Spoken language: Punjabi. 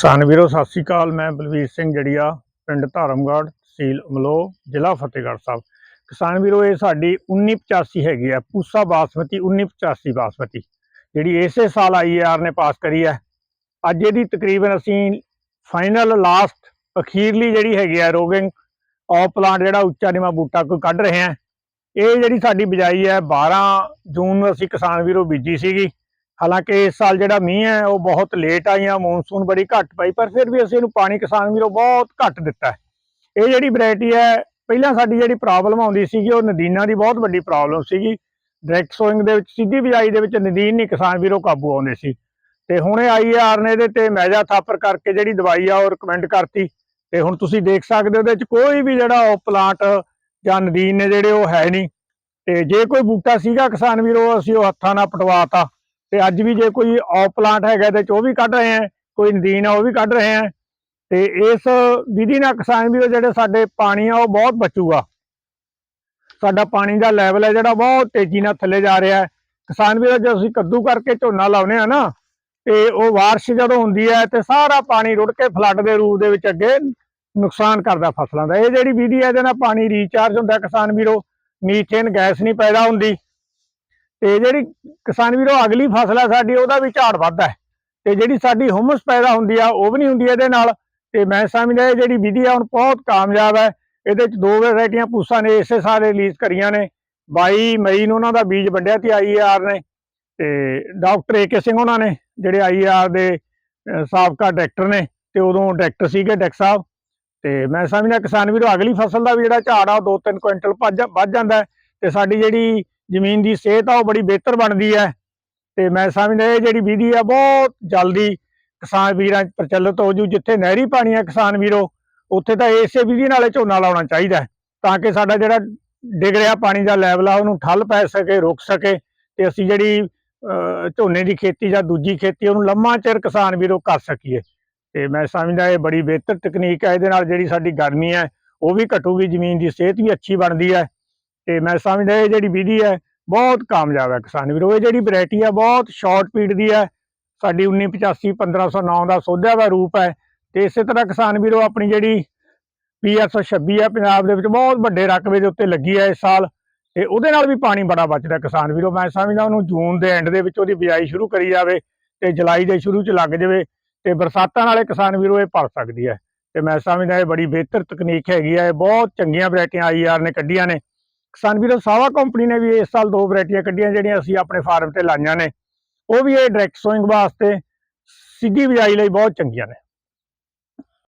ਕਿਸਾਨ ਵੀਰੋ, ਸਤਿ ਸ੍ਰੀ ਅਕਾਲ। ਮੈਂ ਬਲਵੀਰ ਸਿੰਘ ਜੜੀਆ, ਪਿੰਡ ਧਾਰਮਗੜ੍ਹ, ਤਹਿਸੀਲ ਅਮਲੋ ਜ਼ਿਲ੍ਹਾ ਫਤਿਹਗੜ੍ਹ ਸਾਹਿਬ। ਕਿਸਾਨ ਵੀਰੋ, ਇਹ ਸਾਡੀ 1985 ਹੈਗੀ ਹੈ, ਪੂਸਾ ਬਾਸਮਤੀ 1985 ਬਾਸਮਤੀ। ਜਿਹੜੀ ਇਸੇ ਸਾਲ ਆਈਆਰ ਨੇ ਪਾਸ ਕਰੀ ਹੈ। ਅੱਜ ਇਹਦੀ ਤਕਰੀਬਨ ਅਸੀਂ ਫਾਈਨਲ ਲਾਸਟ ਅਖੀਰਲੀ ਜਿਹੜੀ ਹੈਗੀ ਹੈ, ਰੋਗਿੰਗ ਆਫ ਪਲਾਂਟ ਜਿਹੜਾ ਉੱਚਾ ਨੀਵਾਂ ਬੂਟਾ ਕੋਈ ਕੱਢ ਰਹੇ ਹਾਂ। ਇਹ ਜਿਹੜੀ ਸਾਡੀ ਬਿਜਾਈ ਹੈ 12 ਜੂਨ ਨੂੰ ਅਸੀਂ ਕਿਸਾਨ ਵੀਰੋ ਬੀਜੀ ਸੀਗੀ। ਹਾਲਾਂਕਿ ਇਸ ਸਾਲ ਜਿਹੜਾ ਮੀਂਹ ਹੈ, ਉਹ ਬਹੁਤ ਲੇਟ ਆਈਆਂ ਮੌਨਸੂਨ ਬੜੀ ਘੱਟ ਪਈ, ਪਰ ਫਿਰ ਵੀ ਅਸੀਂ ਇਹਨੂੰ ਪਾਣੀ ਕਿਸਾਨ ਵੀਰੋ ਬਹੁਤ ਘੱਟ ਦਿੱਤਾ ਇਹ ਜਿਹੜੀ ਵੈਰਾਈਟੀ ਹੈ, ਪਹਿਲਾਂ ਸਾਡੀ ਜਿਹੜੀ ਪ੍ਰੋਬਲਮ ਆਉਂਦੀ ਸੀਗੀ, ਉਹ ਨਦੀਨਾਂ ਦੀ ਬਹੁਤ ਵੱਡੀ ਪ੍ਰੋਬਲਮ ਸੀਗੀ। ਡਾਇਰੈਕਟ ਸੋਇੰਗ ਦੇ ਵਿੱਚ, ਸਿੱਧੀ ਬਿਜਾਈ ਦੇ ਵਿੱਚ ਨਦੀਨ ਨਹੀਂ ਕਿਸਾਨ ਵੀਰੋ ਕਾਬੂ ਆਉਂਦੇ ਸੀ। ਤੇ ਹੁਣੇ ਆਈਆਰ ਨੇ ਇਹਦੇ ਤੇ ਮੈਜਾ ਥਾਪਰ ਕਰਕੇ ਜਿਹੜੀ ਦਵਾਈ ਆ, ਉਹ ਰეკਮੈਂਡ ਕਰਤੀ। ਤੇ ਹੁਣ ਤੁਸੀਂ ਦੇਖ ਸਕਦੇ ਹੋ ਉਹਦੇ ਵਿੱਚ ਕੋਈ ਵੀ ਜਿਹੜਾ ਉਹ ਪਲਾਂਟ ਜਾਂ ਨਦੀਨ ਨੇ ਜਿਹੜੇ ਉਹ ਹੈ ਨਹੀਂ। ਤੇ ਜੇ ਕੋਈ ਬੂਟਾ ਸੀਗਾ ਕਿਸਾਨ ਵੀਰੋ, ਅਸੀਂ ਉਹ ਹੱਥਾਂ ਨਾਲ ਪਟਵਾਤਾ। ਤੇ ਅੱਜ ਵੀ ਜੇ ਕੋਈ ਆਫ ਪਲਾਂਟ ਹੈਗਾ ਤੇ ਉਹ ਵੀ ਕੱਢ ਰਹੇ ਆ, ਕੋਈ ਨਦੀਨ ਆ ਉਹ ਵੀ ਕੱਢ ਰਹੇ ਆ। ਤੇ ਇਸ ਵਿਧੀ ਨਾਲ ਕਿਸਾਨ ਵੀਰੋ ਜਿਹੜੇ ਸਾਡੇ ਪਾਣੀ ਆ ਉਹ ਬਹੁਤ ਬਚੂਗਾ। ਸਾਡਾ ਪਾਣੀ ਦਾ ਲੈਵਲ ਹੈ ਜਿਹੜਾ ਬਹੁਤ ਤੇਜ਼ੀ ਨਾਲ ਥੱਲੇ ਜਾ ਰਿਹਾ ਹੈ। ਕਿਸਾਨ ਵੀਰੋ ਜੇ ਅਸੀਂ ਕੱਦੂ ਕਰਕੇ ਝੋਨਾ ਲਾਉਨੇ ਆ ਨਾ, ਤੇ ਉਹ ਵਾਰਸ਼ ਜਦੋਂ ਹੁੰਦੀ ਹੈ ਤੇ ਸਾਰਾ ਪਾਣੀ ਰੁੜ ਕੇ ਫਲੱਡ ਦੇ ਰੂਪ ਦੇ ਵਿੱਚ ਅੱਗੇ ਨੁਕਸਾਨ ਕਰਦਾ ਫਸਲਾਂ ਦਾ। ਇਹ ਜਿਹੜੀ ਵਿਧੀ ਹੈ ਇਹਦੇ ਨਾਲ ਪਾਣੀ ਰੀਚਾਰਜ ਹੁੰਦਾ ਕਿਸਾਨ ਵੀਰੋ। ਮੀਥੇਨ ਗੈਸ ਨਹੀਂ ਪੈਦਾ ਹੁੰਦੀ। ਤੇ ਜਿਹੜੀ ਕਿਸਾਨ ਵੀਰੋ ਅਗਲੀ ਫਸਲ ਹੈ ਸਾਡੀ, ਉਹਦਾ ਵੀ ਝਾੜ ਵੱਧਦਾ ਹੈ। ਤੇ ਜਿਹੜੀ ਸਾਡੀ ਹਮਸ ਪੈਦਾ ਹੁੰਦੀ ਆ, ਉਹ ਵੀ ਨਹੀਂ ਹੁੰਦੀ ਇਹਦੇ ਨਾਲ। ਤੇ ਮੈਂ ਸਮਝਦਾ ਇਹ ਜਿਹੜੀ ਵਿਧੀ ਆ, ਹੁਣ ਬਹੁਤ ਕਾਮਯਾਬ ਹੈ। ਇਹਦੇ ਚ ਦੋ ਵੈਰਾਈਟੀਆਂ ਪੂਸਾਂ ਨੇ, ਇਸੇ ਸਾਲ ਰਿਲੀਜ਼ ਕਰੀਆਂ ਨੇ। 22 ਮਈ ਨੂੰ ਉਹਨਾਂ ਦਾ ਬੀਜ ਵੰਡਿਆ ਤੇ ਆਈਆਰ ਨੇ। ਤੇ ਡਾਕਟਰ ਏਕੇ ਸਿੰਘ ਉਹਨਾਂ ਨੇ, ਜਿਹੜੇ ਆਈਆਰ ਦੇ ਸਾਬਕਾ ਡਾਇਰੈਕਟਰ ਨੇ, ਤੇ ਉਦੋਂ ਡਾਇਰੈਕਟਰ ਸੀਗੇ ਡੈਕ ਸਾਹਿਬ। ਤੇ ਮੈਂ ਸਮਝਦਾ ਕਿਸਾਨ ਵੀਰੋ ਅਗਲੀ ਫਸਲ ਦਾ ਵੀ ਜਿਹੜਾ ਝਾੜ ਆ, ਉਹ 2-3 ਕੁਇੰਟਲ ਵੱਧ ਜਾਂਦਾ ਹੈ। ਤੇ ਸਾਡੀ ਜਿਹੜੀ ਜ਼ਮੀਨ ਦੀ ਸਿਹਤ ਆ ਉਹ ਬੜੀ ਬਿਹਤਰ ਬਣਦੀ ਹੈ। ਤੇ ਮੈਂ ਸਮਝਦਾ ਇਹ ਜਿਹੜੀ ਵਿਧੀ ਆ ਬਹੁਤ ਜਲਦੀ ਕਿਸਾਨ ਵੀਰਾਂ 'ਚ ਪ੍ਰਚਲਿਤ ਹੋ ਜੂ। ਜਿੱਥੇ ਨਹਿਰੀ ਪਾਣੀ ਆ ਕਿਸਾਨ ਵੀਰੋ, ਉੱਥੇ ਤਾਂ ਇਸੇ ਵਿਧੀ ਨਾਲੇ ਝੋਨਾ ਲਾਉਣਾ ਚਾਹੀਦਾ ਤਾਂ ਕਿ ਸਾਡਾ ਜਿਹੜਾ ਡਿੱਗ ਰਿਹਾ ਪਾਣੀ ਦਾ ਲੈਵਲ ਆ ਉਹਨੂੰ ਠੱਲ ਪੈ ਸਕੇ, ਰੁਕ ਸਕੇ ਤੇ ਅਸੀਂ ਜਿਹੜੀ ਝੋਨੇ ਦੀ ਖੇਤੀ ਜਾਂ ਦੂਜੀ ਖੇਤੀ ਉਹਨੂੰ ਲੰਮਾ ਚਿਰ ਕਿਸਾਨ ਵੀਰੋ ਕਰ ਸਕੀਏ। ਤੇ ਮੈਂ ਸਮਝਦਾ ਇਹ ਬੜੀ ਬਿਹਤਰ ਤਕਨੀਕ ਹੈ। ਇਹਦੇ ਨਾਲ ਜਿਹੜੀ ਸਾਡੀ ਗਰਮੀ ਹੈ ਉਹ ਵੀ ਘਟੂਗੀ, ਜ਼ਮੀਨ ਦੀ ਸਿਹਤ ਵੀ ਅੱਛੀ ਬਣਦੀ ਹੈ। ਤੇ ਮੈਂ ਸਮਝਦਾ ਇਹ ਜਿਹੜੀ ਵਿਧੀ ਹੈ ਬਹੁਤ ਕਾਮਯਾਬ ਹੈ ਕਿਸਾਨ ਵੀਰੋ, ਇਹ ਜਿਹੜੀ ਵੈਰਾਈਟੀ ਹੈ ਬਹੁਤ ਸ਼ਾਰਟ ਪੀੜ ਦੀ ਹੈ। ਸਾਡੀ 1985 1509 ਦਾ ਸੋਧਿਆ ਦਾ ਰੂਪ ਹੈ ਤੇ ਇਸੇ ਤਰ੍ਹਾਂ ਕਿਸਾਨ ਵੀਰੋ, ਆਪਣੀ ਜਿਹੜੀ ਪੀਐਸ 26 ਹੈ ਪੰਜਾਬ ਦੇ ਵਿੱਚ ਬਹੁਤ ਵੱਡੇ ਰਕਬੇ ਦੇ ਉੱਤੇ ਲੱਗੀ ਹੈ ਇਸ ਸਾਲ ਤੇ ਉਹਦੇ ਨਾਲ ਵੀ ਪਾਣੀ ਬੜਾ ਬਚਦਾ ਕਿਸਾਨ ਵੀਰੋ। ਮੈਂ ਸਮਝਦਾ ਉਹਨੂੰ ਜੂਨ ਦੇ ਐਂਡ ਦੇ ਵਿੱਚ ਉਹਦੀ ਬਿਜਾਈ ਸ਼ੁਰੂ ਕਰੀ ਜਾਵੇ ਤੇ ਜੁਲਾਈ ਦੇ ਸ਼ੁਰੂ ਚ ਲੱਗ ਜਾਵੇ ਤੇ ਬਰਸਾਤਾਂ ਨਾਲੇ ਕਿਸਾਨ ਵੀਰੋ ਇਹ ਭਰ ਸਕਦੀ ਹੈ। ਤੇ ਮੈਂ ਸਮਝਦਾ ਇਹ ਬੜੀ ਬਿਹਤਰ ਤਕਨੀਕ ਹੈਗੀ ਹੈ, ਇਹ ਬਹੁਤ ਚੰਗੀਆਂ ਵੈਰਾਈਟੀਆਂ ਆਈਆਰ ਨੇ ਕੱਢੀਆਂ ਨੇ। ਕਿਸਾਨ ਵੀਰੋ, ਸਾਵਾ ਕੰਪਨੀ ਨੇ ਵੀ ਇਸ ਸਾਲ ਦੋ ਵੈਰਾਈਟੀਆਂ ਕੱਢੀਆਂ, ਜਿਹੜੀਆਂ ਅਸੀਂ ਆਪਣੇ ਫਾਰਮ ਤੇ ਲਾਈਆਂ ਨੇ। ਉਹ ਵੀ ਇਹ ਡਾਇਰੈਕਟ ਸੋਇੰਗ ਵਾਸਤੇ ਸਿੱਧੀ ਬਿਜਾਈ ਲਈ ਬਹੁਤ ਚੰਗੀਆਂ ਨੇ।